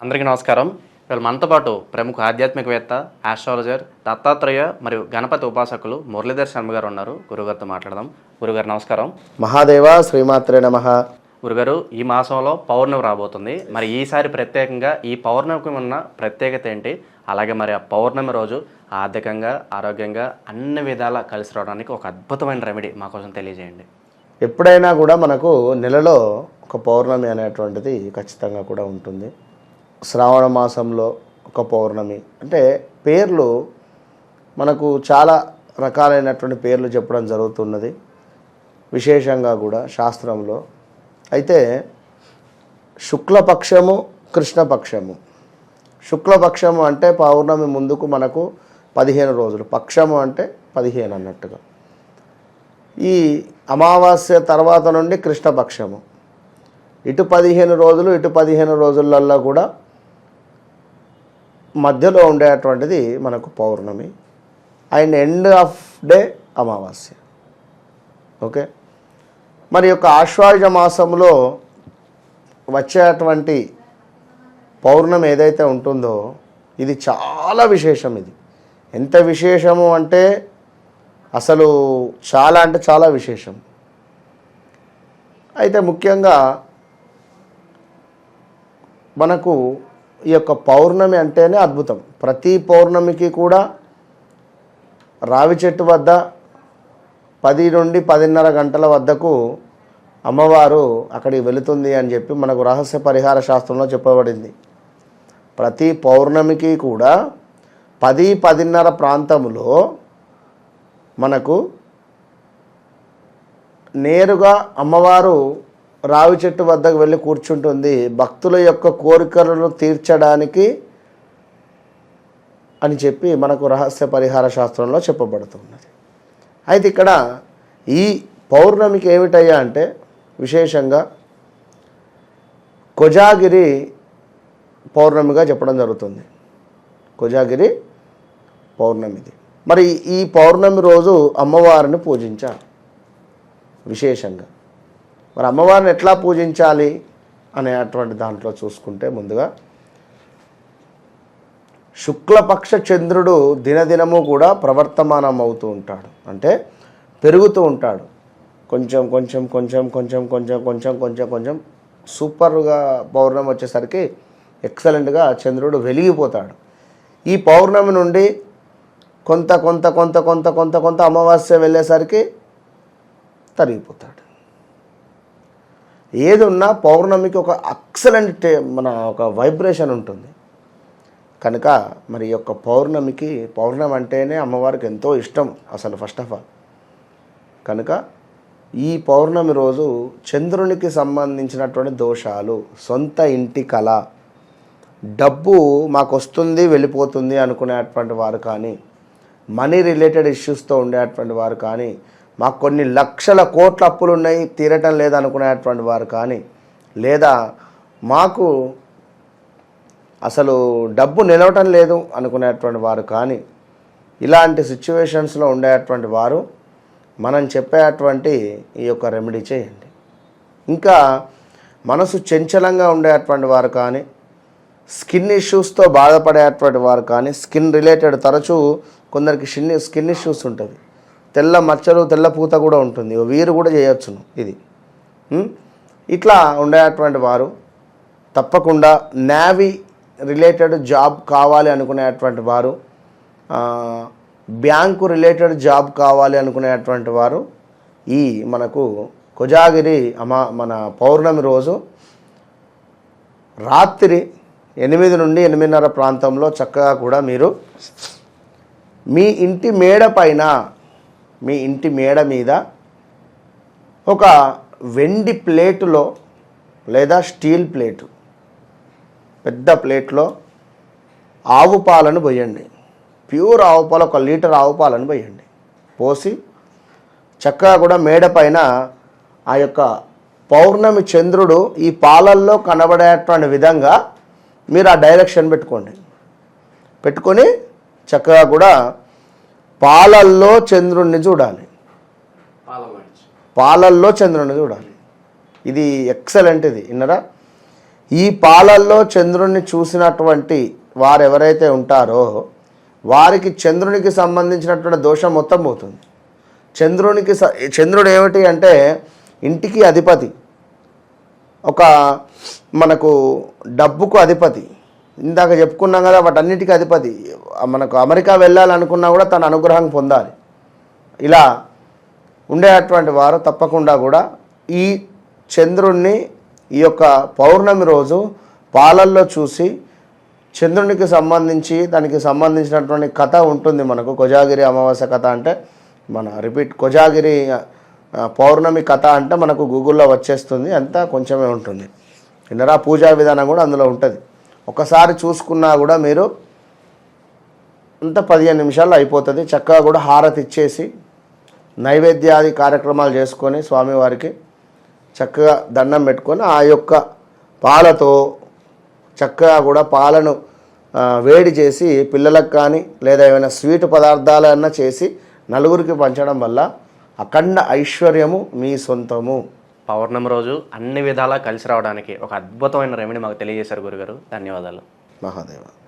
అందరికీ నమస్కారం. ఇవాళ మనతో పాటు ప్రముఖ ఆధ్యాత్మికవేత్త ఆస్ట్రాలజర్ దత్తాత్రేయ మరియు గణపతి ఉపాసకులు మురళీధర్ శర్మ గారు ఉన్నారు. గురుగారితో మాట్లాడదాం. గురుగారు నమస్కారం. మహాదేవ శ్రీమాత్రే నమ. గురుగారు ఈ మాసంలో పౌర్ణమి రాబోతుంది. మరి ఈసారి ప్రత్యేకంగా ఈ పౌర్ణమికి ఉన్న ప్రత్యేకత ఏంటి? అలాగే మరి ఆ పౌర్ణమి రోజు ఆర్థికంగా ఆరోగ్యంగా అన్ని విధాలా కలిసి రావడానికి ఒక అద్భుతమైన రెమెడీ మా కోసం తెలియజేయండి. ఎప్పుడైనా కూడా మనకు నెలలో ఒక పౌర్ణమి అనేటువంటిది ఖచ్చితంగా కూడా ఉంటుంది. శ్రావణ మాసంలో ఒక పౌర్ణమి. అంటే పేర్లు మనకు చాలా రకాలైనటువంటి పేర్లు చెప్పడం జరుగుతున్నది. విశేషంగా కూడా శాస్త్రంలో. అయితే శుక్లపక్షము కృష్ణపక్షము. శుక్లపక్షము అంటే పౌర్ణమి ముందుకు మనకు పదిహేను రోజులు. పక్షము అంటే పదిహేను అన్నట్టుగా. ఈ అమావాస్య తర్వాత నుండి కృష్ణపక్షము. ఇటు పదిహేను రోజులు ఇటు పదిహేను రోజులల్లో కూడా మధ్యలో ఉండేటువంటిది మనకు పౌర్ణమి. అండ్ ఎండ్ ఆఫ్ డే అమావాస్య. ఓకే? మరి యొక్క ఆశ్వాయుజ మాసంలో వచ్చేటువంటి పౌర్ణమి ఏదైతే ఉంటుందో ఇది చాలా విశేషం ఇది. ఎంత విశేషము అంటే అసలు చాలా అంటే చాలా విశేషం. అయితే ముఖ్యంగా మనకు ఈ యొక్క పౌర్ణమి అంటేనే అద్భుతం. ప్రతి పౌర్ణమికి కూడా రావి చెట్టు వద్ద పది నుండి పదిన్నర గంటల వద్దకు అమ్మవారు అక్కడికి వెళుతుంది అని చెప్పి మనకు రహస్య పరిహార శాస్త్రంలో చెప్పబడింది. ప్రతి పౌర్ణమికి కూడా పది పదిన్నర ప్రాంతంలో మనకు నేరుగా అమ్మవారు రావి చెట్టు వద్దకు వెళ్ళి కూర్చుంటుంది. భక్తుల యొక్క కోరికలను తీర్చడానికి అని చెప్పి మనకు రహస్య పరిహార శాస్త్రంలో చెప్పబడుతున్నది. అయితే ఇక్కడ ఈ పౌర్ణమికి ఏమిటయ్యా అంటే విశేషంగా కొజాగిరి పౌర్ణమిగా చెప్పడం జరుగుతుంది. కొజాగిరి పౌర్ణమిది. మరి ఈ పౌర్ణమి రోజు అమ్మవారిని పూజించాలి. విశేషంగా. మరి అమ్మవారిని ఎట్లా పూజించాలి అనే అటువంటి దాంట్లో చూసుకుంటే ముందుగా శుక్లపక్ష చంద్రుడు దినదినము కూడా ప్రవర్తమానం అవుతూ ఉంటాడు. అంటే పెరుగుతూ ఉంటాడు. కొంచెం కొంచెం కొంచెం కొంచెం కొంచెం కొంచెం కొంచెం కొంచెం సూపర్గా పౌర్ణమి వచ్చేసరికి ఎక్సలెంట్గా చంద్రుడు వెలిగిపోతాడు. ఈ పౌర్ణమి నుండి కొంత కొంత కొంత కొంత కొంత కొంత అమావాస్య వెళ్ళేసరికి తరిగిపోతాడు. ఏది ఉన్నా పౌర్ణమికి ఒక ఎక్సలెంట్ మన ఒక వైబ్రేషన్ ఉంటుంది. కనుక మరి యొక్క పౌర్ణమికి పౌర్ణమి అంటేనే అమ్మవారికి ఎంతో ఇష్టం అసలు ఫస్ట్ ఆఫ్ ఆల్ కనుక ఈ పౌర్ణమి రోజు చంద్రునికి సంబంధించినటువంటి దోషాలు సొంత ఇంటి కళ డబ్బు మాకు వస్తుంది వెళ్ళిపోతుంది అనుకునేటువంటి వారు కానీ మనీ రిలేటెడ్ ఇష్యూస్తో ఉండేటువంటి వారు కానీ మాకు కొన్ని లక్షల కోట్ల అప్పులు ఉన్నాయి తీరటం లేదనుకునేటువంటి వారు కానీ లేదా మాకు అసలు డబ్బు నిలవటం లేదు అనుకునేటువంటి వారు కానీ ఇలాంటి సిచ్యువేషన్స్లో ఉండేటువంటి వారు మనం చెప్పేటువంటి ఈ యొక్క రెమెడీ చేయండి. ఇంకా మనసు చంచలంగా ఉండేటువంటి వారు కానీ స్కిన్ ఇష్యూస్తో బాధపడేటువంటి వారు కానీ స్కిన్ రిలేటెడ్ తరచూ కొందరికి స్కిన్ స్కిన్ ఇష్యూస్ ఉంటుంది. తెల్ల మచ్చలు తెల్ల పూత కూడా ఉంటుంది. వీరు కూడా చేయొచ్చును ఇది. ఇట్లా ఉండేటువంటి వారు తప్పకుండా నావీ రిలేటెడ్ జాబ్ కావాలి అనుకునేటువంటి వారు బ్యాంకు రిలేటెడ్ జాబ్ కావాలి అనుకునేటువంటి వారు ఈ మనకు కొజాగిరి అమా మన పౌర్ణమి రోజు రాత్రి ఎనిమిది నుండి ఎనిమిదిన్నర ప్రాంతంలో చక్కగా కూడా మీరు మీ ఇంటి మేడ పైన మీ ఇంటి మేడ మీద ఒక వెండి ప్లేటులో లేదా స్టీల్ ప్లేటు పెద్ద ప్లేట్లో ఆవు పాలను పోయండి. ప్యూర్ ఆవు పాలు ఒక లీటర్ ఆవు పాలను పోయండి. పోసి చక్కగా కూడా మేడ పైన ఆ యొక్క పౌర్ణమి చంద్రుడు ఈ పాలల్లో కనబడేటువంటి విధంగా మీరు ఆ డైరెక్షన్ పెట్టుకోండి. పెట్టుకొని చక్కగా కూడా పాలల్లో చంద్రుణ్ణి చూడాలి. పాలల్లో చంద్రుని చూడాలి. ఇది ఎక్సలెంట్ ఇది విన్నరా? ఈ పాలల్లో చంద్రుణ్ణి చూసినటువంటి వారు ఎవరైతే ఉంటారో వారికి చంద్రునికి సంబంధించినటువంటి దోషం మొత్తం పోతుంది. చంద్రునికి చంద్రుడు ఏమిటి అంటే ఇంటికి అధిపతి. ఒక మనకు డబ్బుకు అధిపతి. ఇందాక చెప్పుకున్నాం కదా వాటన్నిటికీ అధిపతి. మనకు అమెరికా వెళ్ళాలనుకున్నా కూడా తన అనుగ్రహం పొందాలి. ఇలా ఉండేటువంటి వారు తప్పకుండా కూడా ఈ చంద్రుణ్ణి ఈ యొక్క పౌర్ణమి రోజు పాలల్లో చూసి చంద్రునికి సంబంధించి దానికి సంబంధించినటువంటి కథ ఉంటుంది మనకు. కొజాగిరి అమావాస్య కథ అంటే మన రిపీట్ కొజాగిరి పౌర్ణమి కథ అంటే మనకు గూగుల్లో వచ్చేస్తుంది. అంతా కొంచెమే ఉంటుంది. విన్నరా? పూజా విధానం కూడా అందులో ఉంటుంది. ఒకసారి చూసుకున్నా కూడా మీరు అంత పదిహేను నిమిషాల్లో అయిపోతుంది. చక్కగా కూడా హారతి ఇచ్చేసి నైవేద్యాది కార్యక్రమాలు చేసుకొని స్వామివారికి చక్కగా దండం పెట్టుకొని ఆ యొక్క పాలతో చక్కగా కూడా పాలను వేడి చేసి పిల్లలకు కానీ లేదా ఏమైనా స్వీట్ పదార్థాలన్నా చేసి నలుగురికి పంచడం వల్ల అఖండ ఐశ్వర్యము మీ సొంతము. పౌర్ణమి రోజు అన్ని విధాలా కలిసి రావడానికి ఒక అద్భుతమైన రెమెడీ మాకు తెలియజేశారు గురుగారు. ధన్యవాదాలు. మహాదేవ.